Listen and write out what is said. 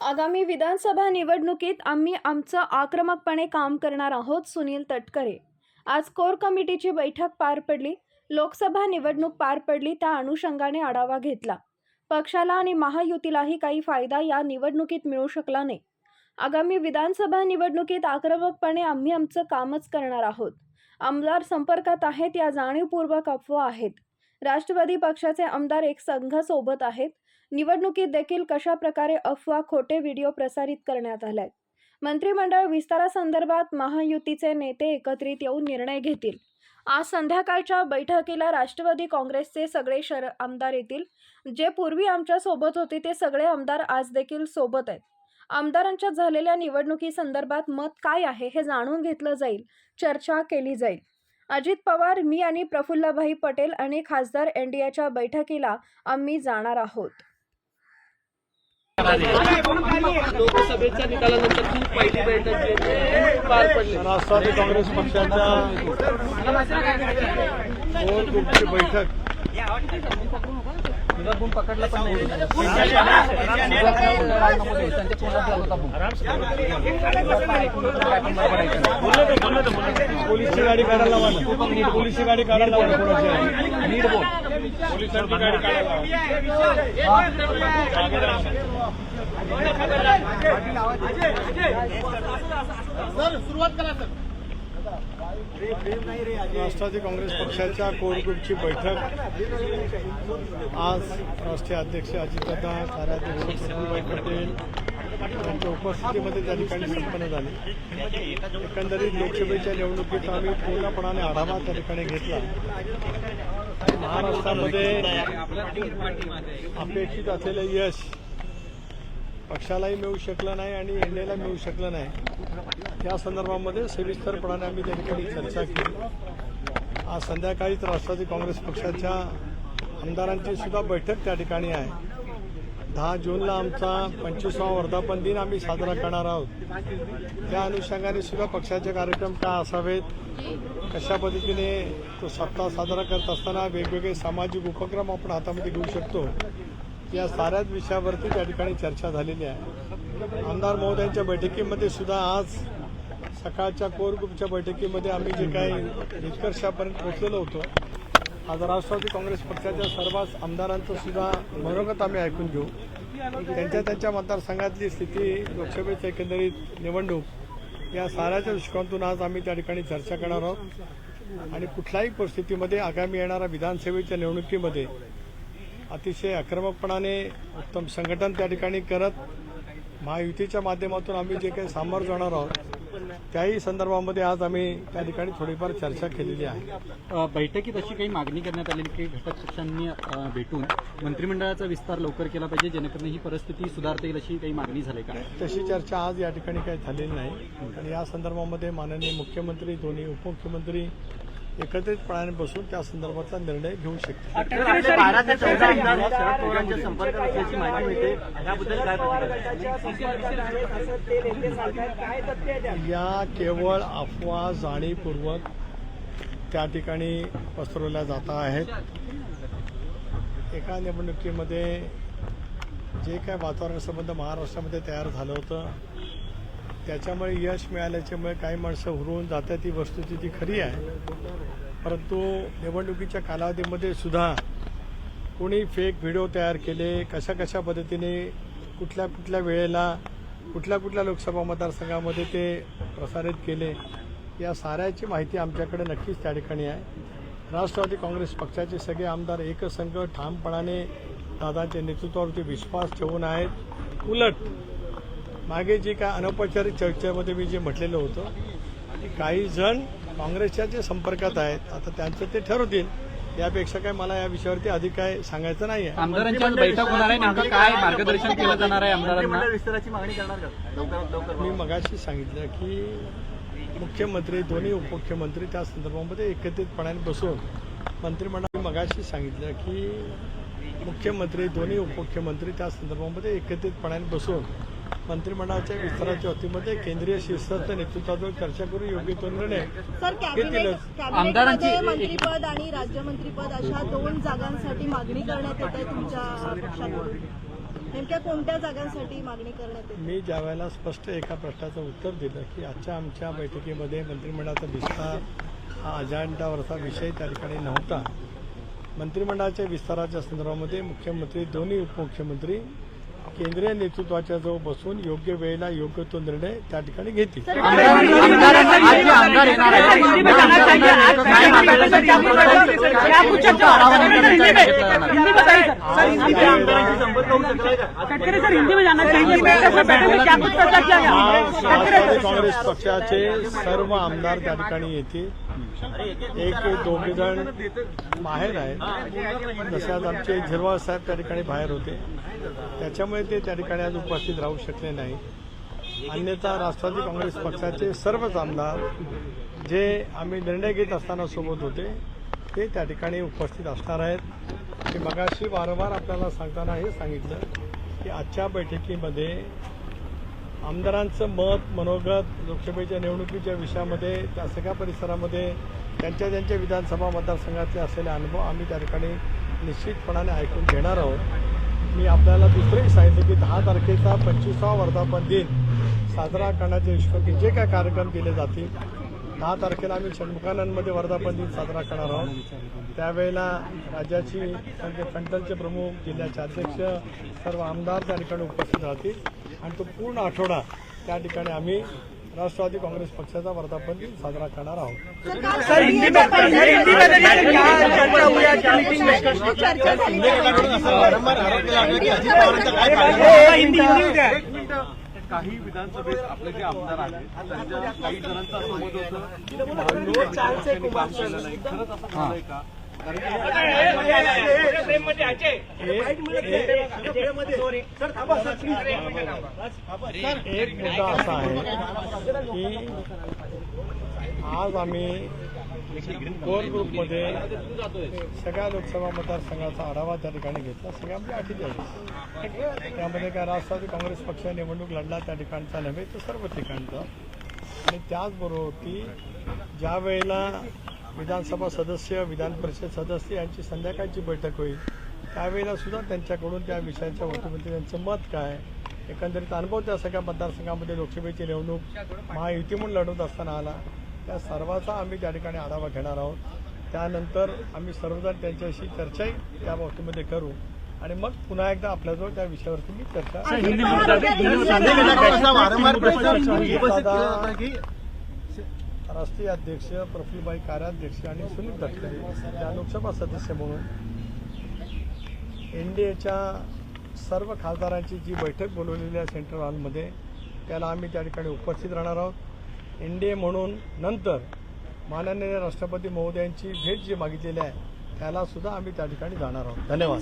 आगामी विधानसभा निवडणुकीत आम्ही आमचं आक्रमकपणे काम करणार आहोत सुनील तटकरे. आज कोर कमिटीची बैठक पार पडली. लोकसभा निवडणूक पार पडली त्या अनुषंगाने आढावा घेतला. पक्षाला आणि महायुतीलाही काही फायदा या निवडणुकीत मिळू शकला नाही. आगामी विधानसभा निवडणुकीत आक्रमकपणे आम्ही आमचं कामच करणार आहोत. आमदार संपर्कात आहेत या जाणीवपूर्वक अफवा आहेत. राष्ट्रवादी पक्षाचे आमदार एक संघ सोबत आहेत. निवडणुकीत देखील कशा प्रकारे अफवा खोटे व्हिडिओ प्रसारित करण्यात आलाय मंत्रिमंडळ विस्तारासंदर्भात महायुतीचे नेते एकत्रित येऊन निर्णय घेतील. आज संध्याकाळच्या बैठकीला राष्ट्रवादी काँग्रेसचे सगळे शर आमदार येतील. जे पूर्वी आमच्यासोबत होते ते सगळे आमदार आज देखील सोबत आहेत. आमदारांच्या झालेल्या निवडणुकीसंदर्भात मत काय आहे हे जाणून घेतलं जाईल. चर्चा केली जाईल. अजित पवार मी आणि प्रफुल्लभाई पटेल आणि खासदार एनडीएच्या बैठकीला आम्ही जाणार आहोत. लोकसभेच्या निकालानंतर खूप पहिली बैठक पार पडली. राष्ट्रवादी काँग्रेस पक्षाच्या ग्रुपची बैठक. पकडला पण नाही पोलीसची गाडी काढायला लावा ना. पोलीसची गाडी काढायला लावा नीट बोल. पोलिसांची गाडी काढायला राष्ट्रवादी काँग्रेस पक्षाच्या कोर ग्रुपची बैठक. आज राष्ट्रीय अध्यक्ष अजितदादा कार्याध्यक्ष प्रफुल्लभाई पटेल यांच्या उपस्थितीमध्ये त्या ठिकाणी संपन्न झाली. एकंदरीत लोकसभेच्या निवडणुकीचा आम्ही पूर्णपणाने आढावा त्या ठिकाणी घेतला. महाराष्ट्रामध्ये अपेक्षित असलेलं यश पक्षालाही मिळू शकलं नाही आणि एनडीएला मिळू शकलं नाही. या संदर्भामध्ये सविस्तरपणाने आम्ही त्या ठिकाणी चर्चा केली. आज संध्याकाळीच राष्ट्रवादी काँग्रेस पक्षाच्या आमदारांची सुद्धा बैठक त्या ठिकाणी आहे. दहा जूनला आमचा पंचवीसवा वर्धापन दिन आम्ही साजरा करणार आहोत. त्या अनुषंगाने सुद्धा पक्षाचे कार्यक्रम काय असावेत? कशा पद्धतीने तो सप्ताह साजरा करत असताना वेगवेगळे सामाजिक उपक्रम आपण हातामध्ये घेऊ शकतो? या साऱ्याच विषयावरती त्या ठिकाणी चर्चा झालेली आहे. आमदार महोदयांच्या बैठकीमध्ये सुद्धा आज सकाळच्या कोर ग्रुपच्या बैठकीमध्ये आम्ही जे काही निष्कर्षापर्यंत पोहोचलेलो होतो आज राष्ट्रवादी काँग्रेस पक्षाच्या सर्वच आमदारांचं सुद्धा मनोगत आम्ही ऐकून घेऊ. त्यांच्या त्यांच्या मतदारसंघातली स्थिती लोकसभेची एकंदरीत निवडणूक या साऱ्याच्या दृष्टिकोनातून आज आम्ही त्या ठिकाणी चर्चा करणार आहोत. आणि कुठल्याही परिस्थितीमध्ये आगामी येणाऱ्या विधानसभेच्या निवडणुकीमध्ये अतिशय आक्रमकपणाने उत्तम संघटन त्या ठिकाणी करत महायुतीच्या माध्यमातून आम्ही जे काही सामोरं जाणार आहोत त्याही संदर्भामध्ये आज आम्ही त्या ठिकाणी थोडीफार चर्चा केलेली आहे. बैठकीत अशी काही मागणी करण्यात आलेली की घटक पक्षांनी भेटून मंत्रिमंडळाचा विस्तार लवकर केला पाहिजे जेणेकरून ही परिस्थिती सुधारता येईल अशी काही मागणी झाली का? तशी चर्चा आज या ठिकाणी काही झालेली नाही. आणि या संदर्भामध्ये माननीय मुख्यमंत्री दोन्ही उपमुख्यमंत्री एकत्रितपणाने बसून त्या संदर्भातला निर्णय घेऊ शकतील बारा ते चौदा आमदार शरद पवारांच्या संपर्कात असल्याची माहिती मिळते. याबद्दल काय प्रतिक्रिया या केवळ अफवा जाणीवपूर्वक त्या ठिकाणी पसरवल्या जात आहेत. एका निवडणुकीमध्ये जे काय वातावरण संबंध महाराष्ट्रामध्ये तयार झालं होतं त्याच्यामुळे यश मिळाल्याच्यामुळे काही माणसं हुरवून जातात ही वस्तुस्थिती खरी आहे. परंतु निवडणुकीच्या कालावधीमध्ये सुद्धा कोणी फेक व्हिडिओ तयार केले कशा कशा पद्धतीने कुठल्या कुठल्या वेळेला कुठल्या कुठल्या लोकसभा मतदारसंघामध्ये ते प्रसारित केले या साऱ्याची माहिती आमच्याकडे नक्कीच त्या ठिकाणी आहे. राष्ट्रवादी काँग्रेस पक्षाचे सगळे आमदार एकसंघ ठामपणाने दादाच्या नेतृत्वावरती विश्वास ठेवून आहेत. उलट मागे जी काय अनौपचारिक चर्चेमध्ये मी जे म्हटलेलं होतं की काही जण काँग्रेसच्या जे संपर्कात आहेत आता त्यांचं ते ठरवतील यापेक्षा काय मला या विषयावरती अधिक काय सांगायचं नाही आहे आमदारांची आज बैठक होणार आहे नेमकं काय मार्गदर्शन केलं जाणार आहे आमदारांना? मंत्रिमंडळ विस्ताराची मागणी करणार का? लवकरात लवकर मी मगाशी सांगितलं की मुख्यमंत्री दोन्ही उपमुख्यमंत्री त्या संदर्भामध्ये एकत्रितपणाने बसून मंत्रिमंडळ मगाशी सांगितलं की मुख्यमंत्री दोन्ही उपमुख्यमंत्री त्या संदर्भामध्ये एकत्रितपणाने बसून मंत्रिमंडळाच्या विस्ताराच्या वतीमध्ये केंद्रीय शिस्त नेतृत्वावर चर्चा करून योग्य तो निर्णय सर कॅबिनेट घेतीलच आमदारांची- मंत्रीपद आणि राज्यमंत्रीपद अशा दोन जागांसाठी मागणी करण्यात येत आहे तुमच्या पक्षाकडून नेमक्या कोणत्या जागांसाठी मागणी करण्यात येते? मी ज्या वेळेला स्पष्ट एका प्रश्नाचं उत्तर दिलं की आजच्या आमच्या बैठकीमध्ये मंत्रिमंडळाचा विस्तार हा अजेंडावरचा विषय त्या ठिकाणी नव्हता. मंत्रिमंडळाच्या विस्ताराच्या संदर्भामध्ये मुख्यमंत्री दोन्ही उपमुख्यमंत्री केंद्रीय नेतृत्वाच्या जवळ बसून योग्य वेळेला योग्य तो निर्णय त्या ठिकाणी घेतील काँग्रेस पक्षाचे सर्व आमदार त्या ठिकाणी येतील एक दोघे जण बाहेर आहेत जसे आज आमचे झिरवाळ साहेब त्या ठिकाणी बाहेर होते त्याच्यामुळे ते त्या ठिकाणी आज उपस्थित राहू शकले नाही. अन्यथा राष्ट्रवादी काँग्रेस पक्षाचे सर्वच आमदार जे आम्ही निर्णय घेत असताना सोबत होते ते त्या ठिकाणी उपस्थित असणार आहेत. मी मगाशी वारंवार आपल्याला सांगताना हे सांगितलं की आजच्या बैठकीमध्ये आमदारांचं मत मनोगत लोकसभेच्या निवडणुकीच्या विषयामध्ये त्या सगळ्या परिसरामध्ये त्यांच्या त्यांच्या विधानसभा मतदारसंघातले असलेले अनुभव आम्ही त्या ठिकाणी निश्चितपणाने ऐकून घेणार आहोत. मी आपल्याला दुसरंही सांगितलं की दहा तारखेचा पंचवीसावा वर्धापन दिन साजरा करण्याच्या हिशोबाने जे काय कार्यक्रम केले जातील दहा तारखेला आम्ही षण्मुखानंदमध्ये वर्धापन दिन साजरा करणार आहोत त्यावेळेला राज्याची म्हणजे फंटलचे प्रमुख जिल्ह्याचे अध्यक्ष सर्व आमदार त्या ठिकाणी उपस्थित राहतील आणि तो पूर्ण आठवडा त्या ठिकाणी आम्ही राष्ट्रवादी काँग्रेस पक्षाचा वर्धापन दिन साजरा करणार आहोत सर हिंदी में हिंदी में। बताइए क्या चर्चा हुई आज की मीटिंग में चर्चा काही विधानसभेत आपले जे आमदार आहेत त्यांच्या काही जणांचा समज होतं खरंच असं झालंय का? एक मुद्दा असा आहे की आज आम्ही कोर ग्रुपमध्ये सगळ्या लोकसभा मतदारसंघाचा आढावा त्या ठिकाणी घेतला. सगळ्यामध्ये अठ्ठेचाळीस त्यामध्ये काय राष्ट्रवादी काँग्रेस पक्ष निवडणूक लढला त्या ठिकाणचा नव्हे तर सर्व ठिकाणचा. आणि त्याचबरोबर की ज्या वेळेला विधानसभा सदस्य विधान परिषद सदस्य यांची संध्याकाळची बैठक होईल त्यावेळेला सुद्धा त्यांच्याकडून त्या विषयाच्या वतीमध्ये त्यांचं मत काय एकंदरीत अनुभव त्या सगळ्या मतदारसंघामध्ये लोकसभेची निवडणूक महायुती म्हणून लढवत असताना आला. त्या सर्वाचा आम्ही त्या ठिकाणी आढावा घेणार आहोत. त्यानंतर आम्ही सर्वजण त्यांच्याशी चर्चाही त्या बाबतीमध्ये करू. आणि मग पुन्हा एकदा आपल्याजवळ त्या विषयावरती मी चर्चा राष्ट्रीय अध्यक्ष प्रफुल्लभाई कार्याध्यक्ष आणि सुनील तटकरे सध्या लोकसभा सदस्य म्हणून एनडीएच्या सर्व खासदारांची जी बैठक बोलवलेली आहे सेंट्रल हॉलमध्ये त्याला आम्ही त्या ठिकाणी उपस्थित राहणार आहोत. एन डी ए म्हणून नंतर माननीय राष्ट्रपती महोदयांची भेट जी मागितलेली आहे त्यालासुद्धा आम्ही त्या ठिकाणी जाणार आहोत. धन्यवाद.